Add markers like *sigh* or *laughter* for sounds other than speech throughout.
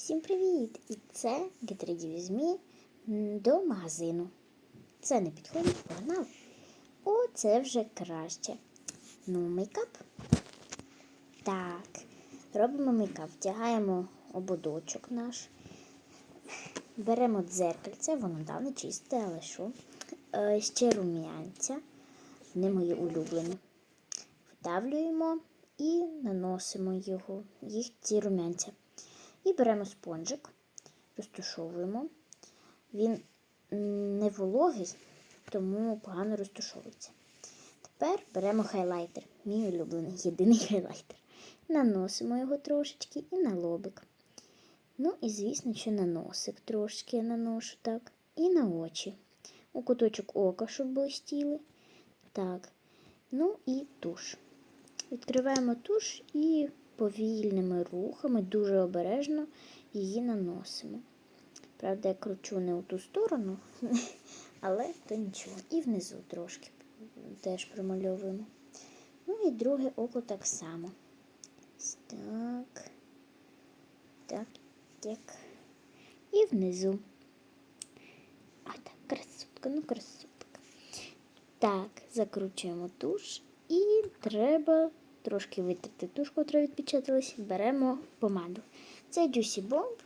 Всім привіт! І це м, до магазину. Це не підходить, погнав. О, це вже краще. Ну, мейкап. Так, робимо мейкап, втягаємо ободочок наш. Беремо дзеркальце, воно давно чисте, але що. Е, ще рум'янця, не мої улюблені. Вдавлюємо і наносимо його, їх ці рум'янця. І беремо спонжик, розтушовуємо. Він не вологий, тому погано розтушовується. Тепер беремо хайлайтер, мій улюблений, єдиний хайлайтер. Наносимо його трошечки і на лобик. Ну і, звісно, що на носик трошки я наношу так. І на очі. У куточок ока, щоб блистіли. Так. Ну і туш. Відкриваємо туш і повільними рухами, дуже обережно її наносимо. Правда, я кручу не у ту сторону, *laughs* але то нічого. І внизу трошки теж промальовуємо. Ну і друге око так само. Так. Так, як. І внизу. А так, красотка, ну красотка. Так, закручуємо туш і треба трошки витерти туш, котра відпечаталась. Беремо помаду. Це Juicy Bomb.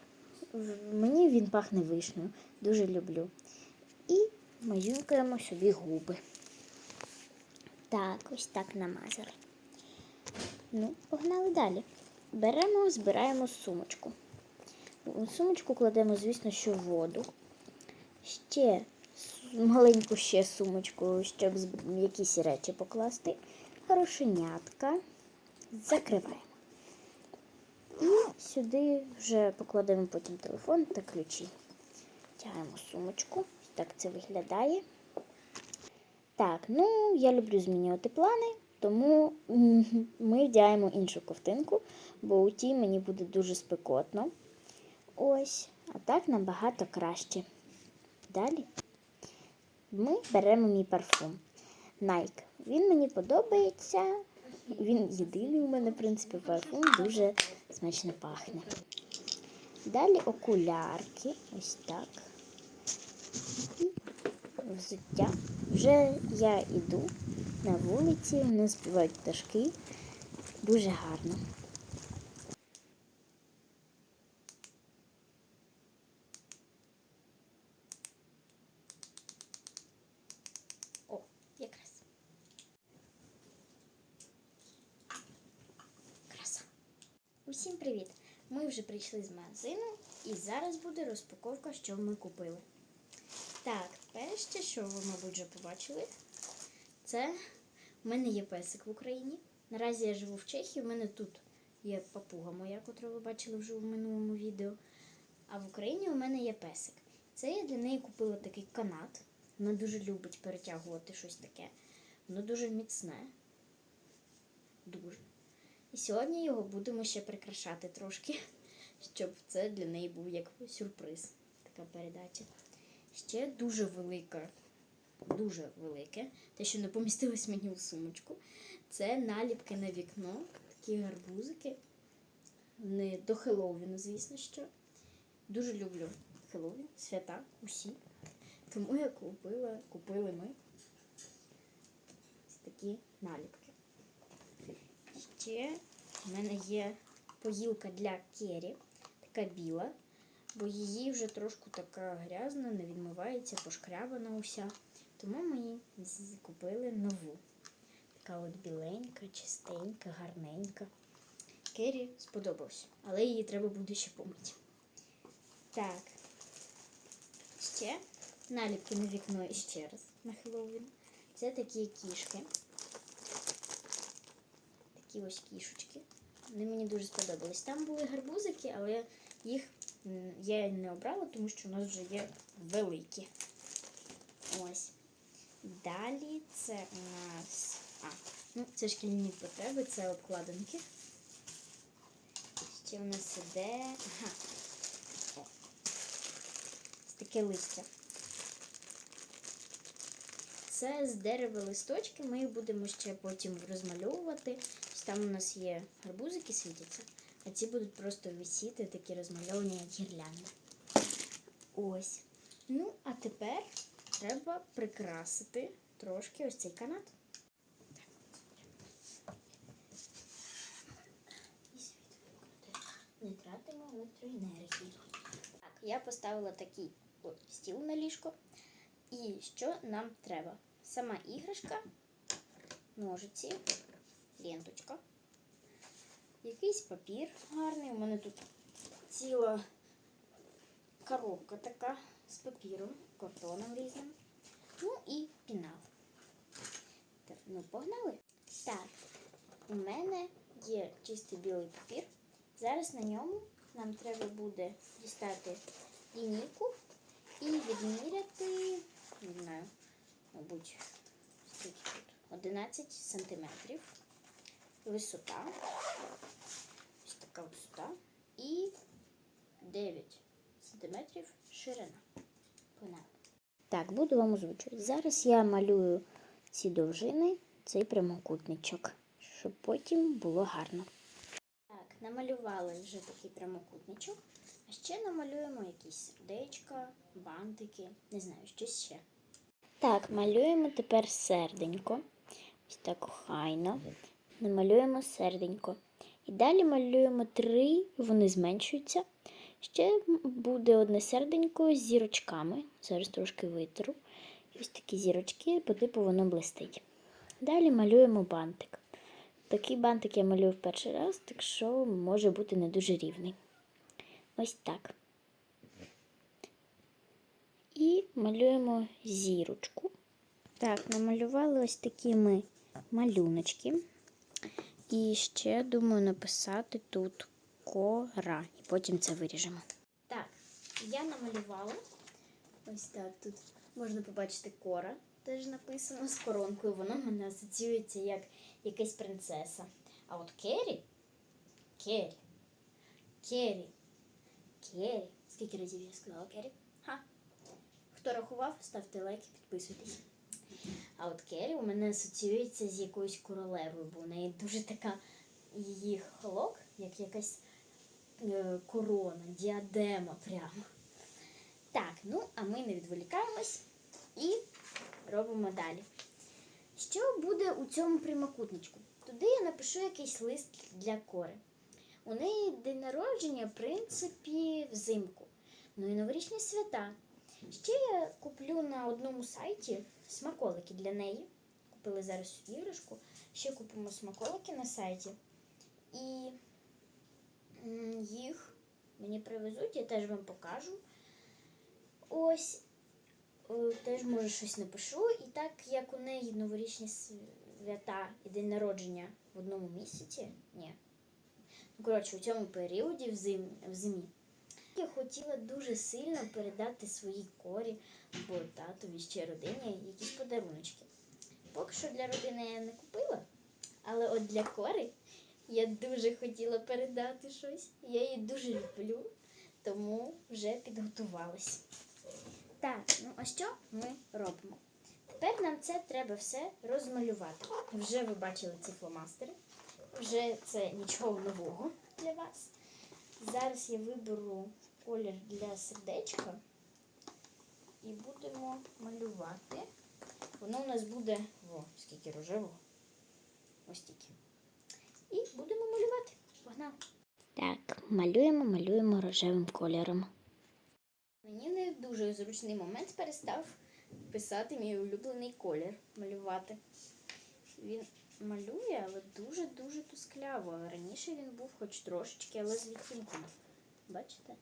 Мені він пахне вишнею. Дуже люблю. І мазюкаємо собі губи. Так, ось так намазали. Ну, погнали далі. Беремо, збираємо сумочку. У сумочку кладемо, звісно, що воду. Ще маленьку ще сумочку, щоб якісь речі покласти. Хорошенятка. Закриваємо. І сюди вже покладемо потім телефон та ключі. Тягаємо сумочку. Так це виглядає. Так, ну я люблю змінювати плани, тому *laughs* ми вдягаємо іншу ковтинку, бо у тій мені буде дуже спекотно. Ось, а так набагато краще. Далі ми беремо мій парфум Nike. Він мені подобається. Він єдиний у мене, в принципі, парфум дуже смачно пахне. Далі окулярки, ось так. І взуття. Вже я йду на вулиці, не співають пташки. Дуже гарно. Усім привіт! Ми вже прийшли з магазину і зараз буде розпаковка, що ми купили. Так, перше, що ви, мабуть, вже побачили, це в мене є песик в Україні. Наразі я живу в Чехії, в мене тут є папуга моя, яку ви бачили вже в минулому відео. А в Україні у мене є песик. Це я для неї купила такий канат. Вона дуже любить перетягувати щось таке. Воно дуже міцне. Дуже. І сьогодні його будемо ще прикрашати трошки, *laughs* щоб це для неї був як сюрприз. Така передача. Ще дуже велика, дуже велике, те, що не помістилось мені у сумочку. Це наліпки на вікно, такі гарбузики. Не до Хеллоуіну, звісно що. Дуже люблю Хеллоуін, свята, усі. Тому я купила, купили ми ось такі наліпки. Ще в мене є поїлка для Кері, така біла, бо її вже трошки така грязна, не відмивається, пошкрябана уся. Тому ми купили нову. Така от біленька, чистенька, гарненька. Кері сподобався, але її треба буде ще помити. Так. Ще наліпки на вікно ще раз на Хеллоуін. Це такі кішки. Такі ось кішечки. Вони мені дуже сподобались. Там були гарбузики, але їх я не обрала, тому що у нас вже є великі. Ось. Далі це у нас. А, ну, це шкільні потреби, це обкладинки. Ще у нас іде. Ага. О. Таке листя. Це з дерева листочки, ми їх будемо ще потім розмальовувати. Там у нас є гарбузики світяться. а ці будуть просто висіти, такі розмальовані, як гірлянди. Ось. Ну, а тепер треба прикрасити трошки ось цей канат. Не тратимо електроенергії. Так, я поставила такий стіл на ліжко. І що нам треба? Сама іграшка, ножиці, ленточка, якийсь папір гарний. У мене тут ціла коробка така з папіром, картоном різним. Ну і пінал. Так, ну, погнали. Так, у мене є чистий білий папір. Зараз на ньому нам треба буде дістати лінійку і відміряти, не знаю, мабуть, тут? 11 сантиметрів. Висота. Ось така висота. І 9 сантиметрів ширина. Погнали. Так, буду вам озвучувати. Зараз я малюю ці довжини, цей прямокутничок, щоб потім було гарно. Так, намалювали вже такий прямокутничок. А ще намалюємо якісь сердечка, бантики, не знаю, щось ще. Так, малюємо тепер серденько. Ось так охайно. Намалюємо серденько. І далі малюємо три, вони зменшуються. Ще буде одне серденько з зірочками. Зараз трошки витру. Ось такі зірочки, по типу воно блистить. Далі малюємо бантик. Такий бантик я малюю в перший раз, так що може бути не дуже рівний. Ось так. І малюємо зірочку. Так, намалювали ось такі ми малюночки. І ще думаю написати тут кора. І потім це виріжемо. Так, я намалювала. Ось так тут можна побачити кора. Теж написано з коронкою. Воно в мене асоціюється як якась принцеса. А от Кері, Кері, Кері, Кері. Скільки разів я сказала Кері? Ха. Хто рахував, ставте лайк і підписуйтесь. А от Кері у мене асоціюється з якоюсь королевою, бо у неї дуже така її холок, як якась е, корона, діадема прямо. Так, ну а ми не відволікаємось і робимо далі. Що буде у цьому прямокутничку? Туди я напишу якийсь лист для кори. У неї день народження, в принципі, взимку. Ну і новорічні свята. Ще я куплю на одному сайті смаколики для неї. Купили зараз іграшку. Ще купимо смаколики на сайті. І їх мені привезуть, я теж вам покажу. Ось Е, теж може щось напишу. І так як у неї новорічні свята і день народження в одному місяці, ні. Ну, коротше, у цьому періоді в, зим, в зимі. Я хотіла дуже сильно передати своїй корі або татові ще родині якісь подаруночки. Поки що для родини я не купила, але от для кори я дуже хотіла передати щось. Я її дуже люблю, тому вже підготувалась. Так, ну а що ми робимо? Тепер нам це треба все розмалювати. Вже ви бачили ці фломастери, вже це нічого нового для вас. Зараз я виберу колір для сердечка і будемо малювати. Воно у нас буде, о, скільки рожевого. Ось стільки. І будемо малювати. Погнали. Так, малюємо, малюємо рожевим кольором. Мені не в дуже зручний момент перестав писати мій улюблений колір малювати. Він малює, але дуже-дуже тускляво. Раніше він був хоч трошечки, але з відтінком. Бачите?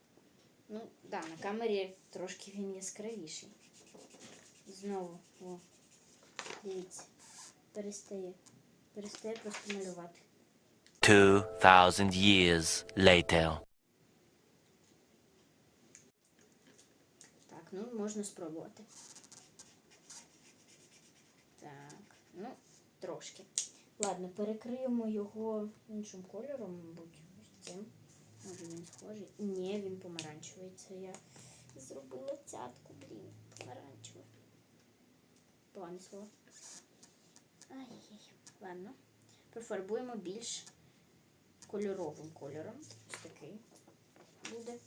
Ну, да, на камері трошки він яскравіший. Знову, о, дивіться, перестає. Перестає просто малювати. 2,000 years later. Так, ну можна спробувати. Так, ну, трошки. Ладно, перекриємо його іншим кольором, мабуть, ось цим. Може він схожий. Ні, він помаранчевий. Це я зробила цятку, блін, помаранчевий. Погане слово. Ай-яй. Ладно. Профарбуємо більш кольоровим кольором. Ось такий буде.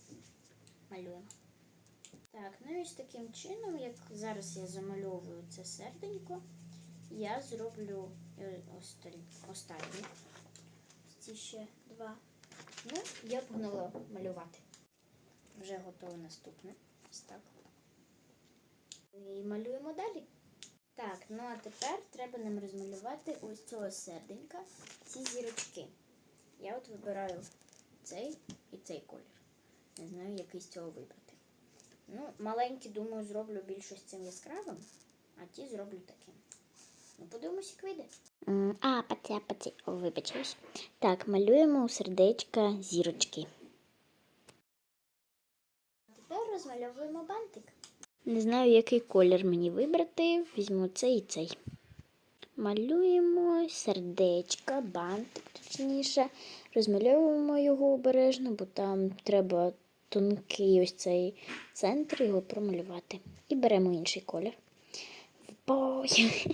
Малюємо. Так, ну і з таким чином, як зараз я замальовую це серденько, я зроблю е, останні. Ці ще два. Ну, я погнала малювати. Вже готове наступне. Ось так. І малюємо далі. Так, ну а тепер треба нам розмалювати ось цього серденька, ці зірочки. Я от вибираю цей і цей колір. Не знаю, який з цього вибрати. Ну, маленькі, думаю, зроблю більш ось цим яскравим, а ті зроблю таким. Ну, подивимось, як вийде. А, паця, паця, вибачаюсь. Так, малюємо у сердечка зірочки. Тепер розмальовуємо бантик. Не знаю, який колір мені вибрати. Візьму цей і цей. Малюємо сердечка, бантик точніше. Розмальовуємо його обережно, бо там треба тонкий ось цей центр його промалювати. І беремо інший колір. Бо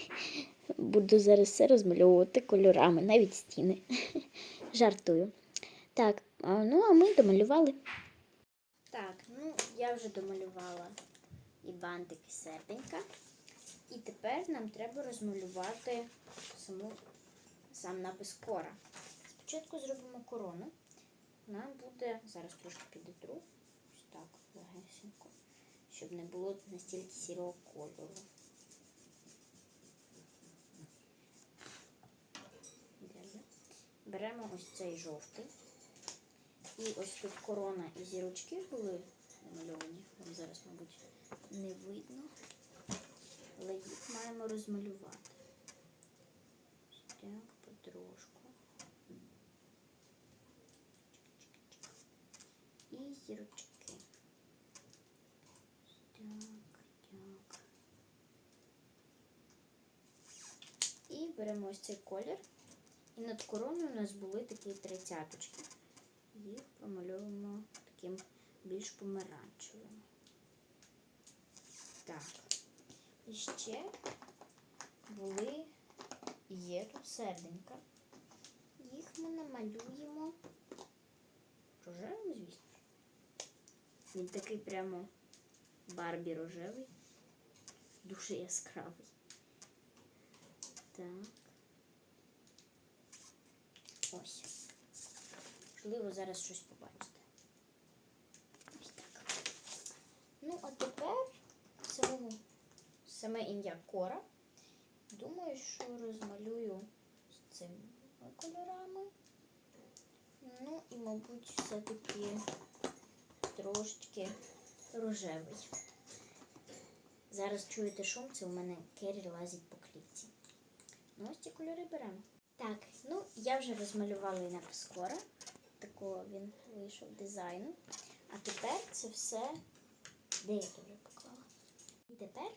*laughs* буду зараз все розмальовувати кольорами, навіть стіни. *laughs* Жартую. Так, ну а ми домалювали. Так, ну я вже домалювала і бантик, і серденька. І тепер нам треба розмалювати саму, сам напис кора. Спочатку зробимо корону. Нам буде, зараз трошки підітру, ось так, легесенько, щоб не було настільки сірого кольору. Далі. Беремо ось цей жовтий. І ось тут корона і зірочки були намальовані. Вам зараз, мабуть, не видно. Але їх маємо розмалювати. Так, потрошку. І зірочки. Так, так. І беремо ось цей колір. І над короною у нас були такі тридцяточки. Їх промальовуємо таким більш помаранчевим. Так. І ще були, є тут серденька. Їх ми намалюємо рожевим, звісно. Він такий прямо Барбі рожевий, дуже яскравий. Так. Ось. Можливо, зараз щось побачите. Ось так. Ну, а тепер самому, саме ім'я Кора. Думаю, що розмалюю з цими кольорами. Ну і, мабуть, все-таки трошечки рожевий. Зараз чуєте шум, це у мене Керрі лазить по клітці. Ну, ось ці кольори беремо. Так, ну я вже розмалювала і напис Кора. Такого він вийшов дизайну. А тепер це все. Де я вже поклала? І тепер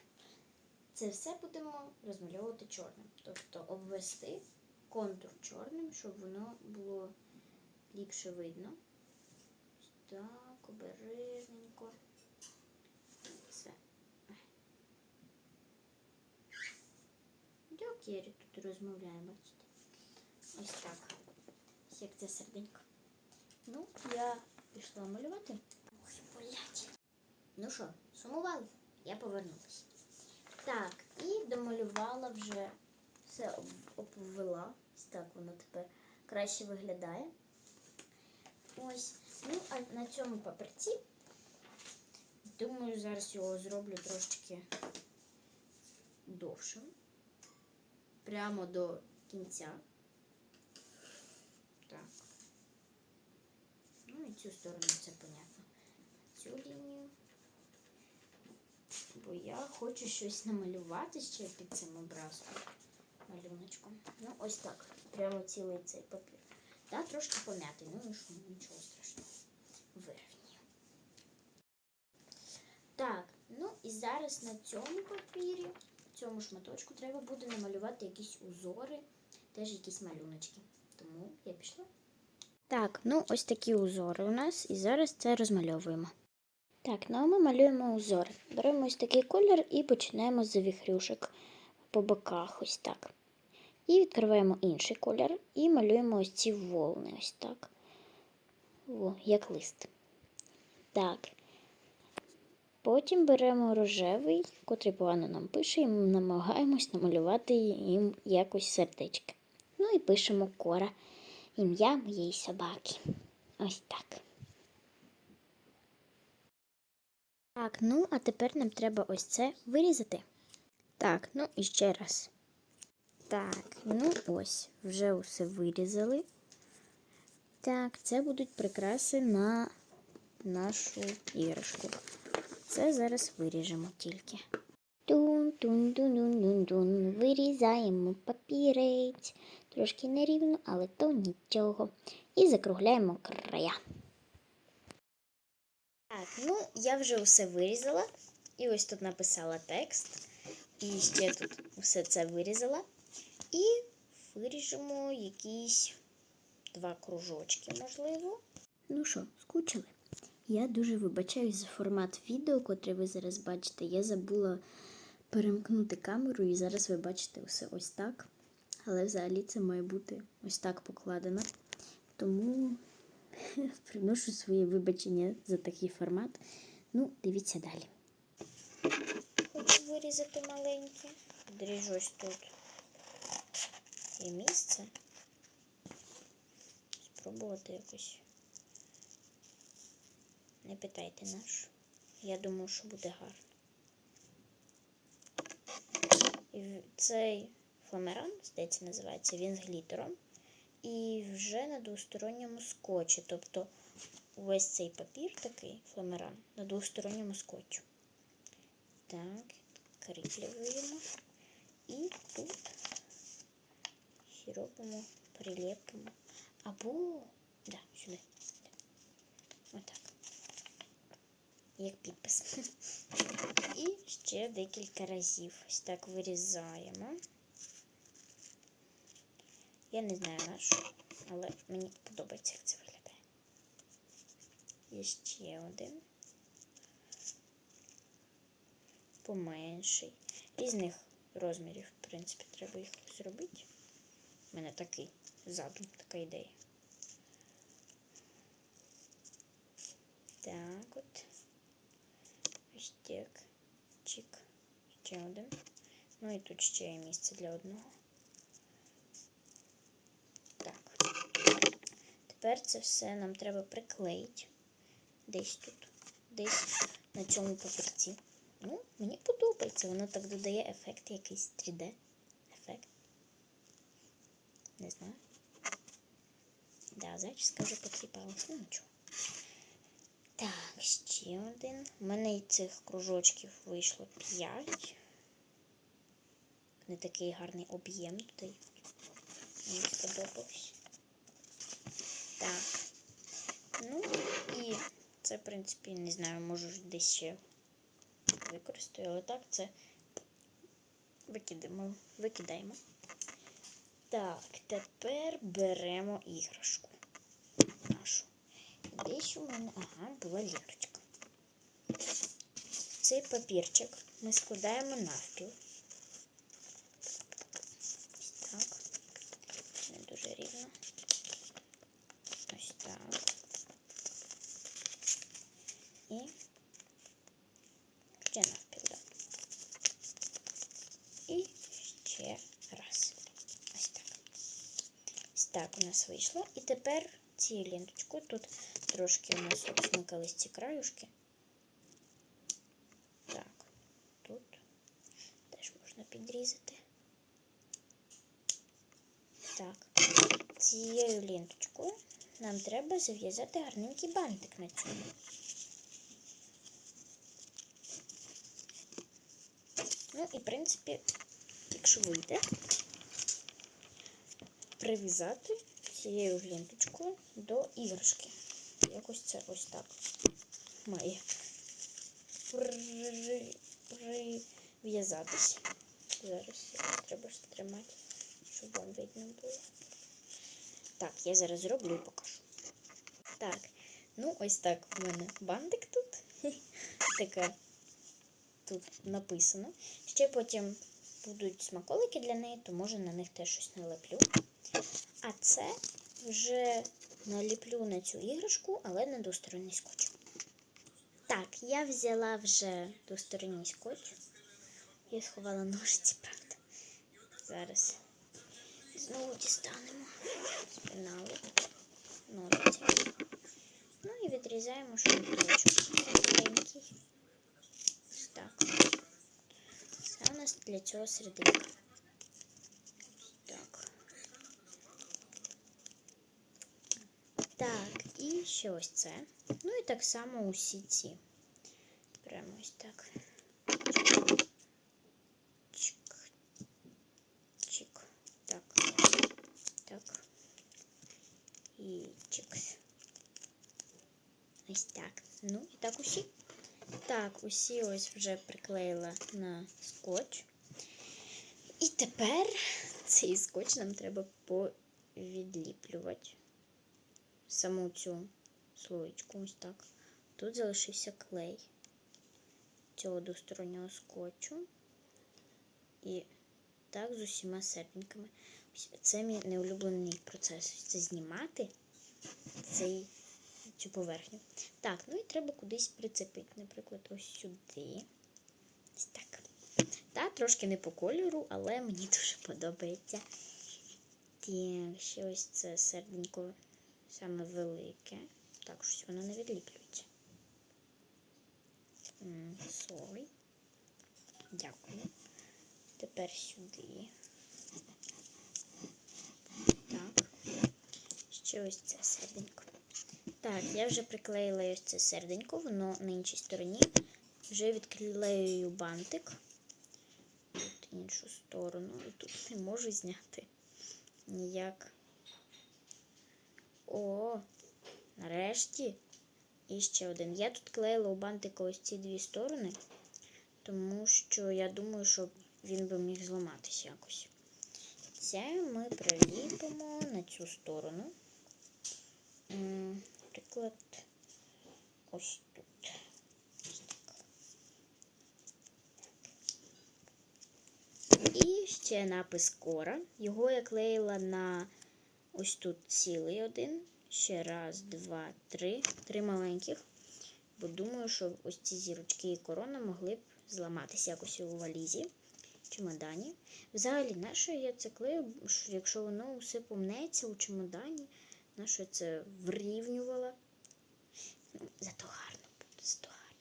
це все будемо розмальовувати чорним. Тобто обвести контур чорним, щоб воно було ліпше видно. Так, обережненько. Все. Як Єрі тут розмовляє, бачите? Ось так. Ось як це серденько. Ну, я пішла малювати. Ой, блядь. Ну що, сумували? Я повернулася. Так, і домалювала вже все обвела. Ось так воно тепер краще виглядає. Ось. Ну, а на цьому папірці, думаю, зараз його зроблю трошечки довшим. Прямо до кінця. Так. Ну і цю сторону це понятно. Цю лінію. Бо я хочу щось намалювати ще під цим образком. Малюночком. Ну, ось так. Прямо цілий цей папір. Та трошки пом'ятий, ну нічого страшного. Вирівнюю. Так, ну і зараз на цьому папірі, цьому шматочку, треба буде намалювати якісь узори, теж якісь малюночки. Тому я пішла. Так, ну ось такі узори у нас, і зараз це розмальовуємо. Так, ну а ми малюємо узори. Беремо ось такий колір і починаємо з завіхрюшок по боках, ось так. І відкриваємо інший колір і малюємо ось ці волни. Ось так. О, як лист. Так. Потім беремо рожевий, котрий погано нам пише, і намагаємось намалювати їм якось сердечко. Ну і пишемо кора. Ім'я моєї собаки. Ось так. Так, ну а тепер нам треба ось це вирізати. Так, ну і ще раз. Так, ну ось, вже усе вирізали. Так, це будуть прикраси на нашу іграшку. Це зараз виріжемо тільки. Тун-тун-тун-тун-тун. Вирізаємо папірець. Трошки нерівно, але то нічого. І закругляємо края. Так, ну я вже усе вирізала. І ось тут написала текст. І ще тут все це вирізала. І виріжемо якісь два кружочки, можливо. Ну що, скучили? Я дуже вибачаюсь за формат відео, котре ви зараз бачите. Я забула перемкнути камеру, і зараз ви бачите все ось так. Але взагалі це має бути ось так покладено. Тому *laughs* приношу свої вибачення за такий формат. Ну, дивіться далі. Хочу вирізати маленьке. Дріжу тут є місце. Спробувати якось. Не питайте наш. Я думаю, що буде гарно. І цей фламеран, здається, називається, він з глітером. І вже на двосторонньому скотчі. Тобто увесь цей папір такий фламеран на двосторонньому скотчу. Так, кріплюємо. І тут робимо, прилепимо. Або, да, сюди. Отак. Як підпис. *laughs* І ще декілька разів. Ось так вирізаємо. Я не знаю на що, але мені подобається, як це виглядає. Є ще один. Поменший. Різних розмірів, в принципі, треба їх зробити. У мене такий задум, така ідея. Так от. Ось так. Чик. Ще один. Ну і тут ще є місце для одного. Так. Тепер це все нам треба приклеїти. Десь тут. Десь на цьому папірці. Ну, мені подобається. Воно так додає ефект якийсь 3D. Ефект. Не знаю. Да, зачіска вже потріпалась, ну нічого. Так, ще один. У мене і цих кружочків вийшло 5. Не такий гарний об'єм тут. Мені сподобався. Так. Ну і це, в принципі, не знаю, можу десь ще використаю, але так це викидаємо. викидаємо. Так, тепер беремо іграшку нашу. Десь у мене, ага, була лірочка. Цей папірчик ми складаємо навпіл. Ось так. Не дуже рівно. Ось так. І ще навпіл, так. І ще раз. Ось так. Ось так у нас вийшло. І тепер цією ленточкою тут трошки у нас обсмикались ці краюшки. Так, тут теж можна підрізати. Так, цією ленточкою нам треба зав'язати гарненький бантик на цьому. Ну і, в принципі, якщо вийде, прив'язати цією ж ленточкою до іграшки. Якось це ось так має при- прив'язатись. Зараз треба ж тримати, щоб вам видно було. Так, я зараз зроблю і покажу. Так, ну ось так в мене бантик тут. *laughs* Таке тут написано. Ще потім будуть смаколики для неї, то може на них теж щось налеплю. А це вже наліплю на цю іграшку, але на двосторонній скотч. Так, я взяла вже двосторонній скотч. Я сховала ножиці, правда. Зараз знову дістанемо з ножиці. Ну і відрізаємо шматочок маленький. Так. Це у нас для цього серединка. Так. Так, і ще ось це. Ну і так само усі ці. Прямо ось так. Чик. Чик. Так. Так. І чикс. Ось так. Ну і так усі. Так, усі ось вже приклеїла на скотч. І тепер цей скотч нам треба повідліплювати. Саму цю слоєчку, ось так. Тут залишився клей цього двостороннього скотчу. І так з усіма серденьками. Це мій неулюблений процес. Це знімати цей, цю поверхню. Так, ну і треба кудись прицепити. Наприклад, ось сюди. Ось так. Та трошки не по кольору, але мені *laughs* дуже подобається. Так, ще ось це серденько саме велике. Так, щось воно не відліплюється. Sorry. Дякую. Тепер сюди. Так. Ще ось це серденько. Так, я вже приклеїла ось це серденько, воно на іншій стороні. Вже відклеюю бантик. Тут іншу сторону. І тут не можу зняти ніяк. О, нарешті. І ще один. Я тут клеїла у бантика ось ці дві сторони, тому що я думаю, що він би міг зламатися якось. Це ми приліпимо на цю сторону. Наприклад, ось тут. І ще напис Кора. Його я клеїла на ось тут цілий один. Ще раз, два, три. Три маленьких. Бо думаю, що ось ці зірочки і корона могли б зламатися якось у валізі, чемодані. Взагалі, на що я це клею, якщо воно все помнеться у чемодані, на що це врівнювала. Ну, зато гарно буде, зато гарно.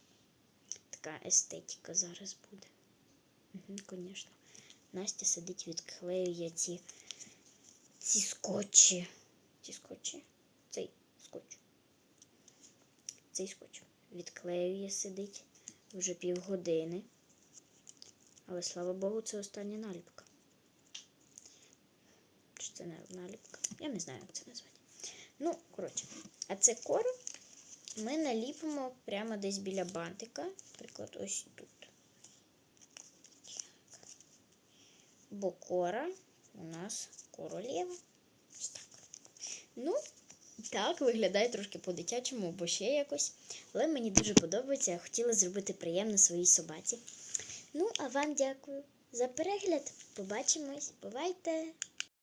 Така естетика зараз буде. Угу, звісно. Настя сидить, відклеює ці, ці скотчі. Ці скотчі. Цей скотч. Цей скотч. Відклеює, сидить вже півгодини. Але слава Богу, це остання наліпка. Чи це наліпка? Я не знаю, як це назвати. Ну, коротше, а це кора ми наліпимо прямо десь біля бантика. Наприклад, ось тут. Бо кора у нас королева. Ось так. Ну, так, виглядає трошки по-дитячому, бо ще якось. Але мені дуже подобається. Я хотіла зробити приємно своїй собаці. Ну, а вам дякую за перегляд. Побачимось. Бувайте!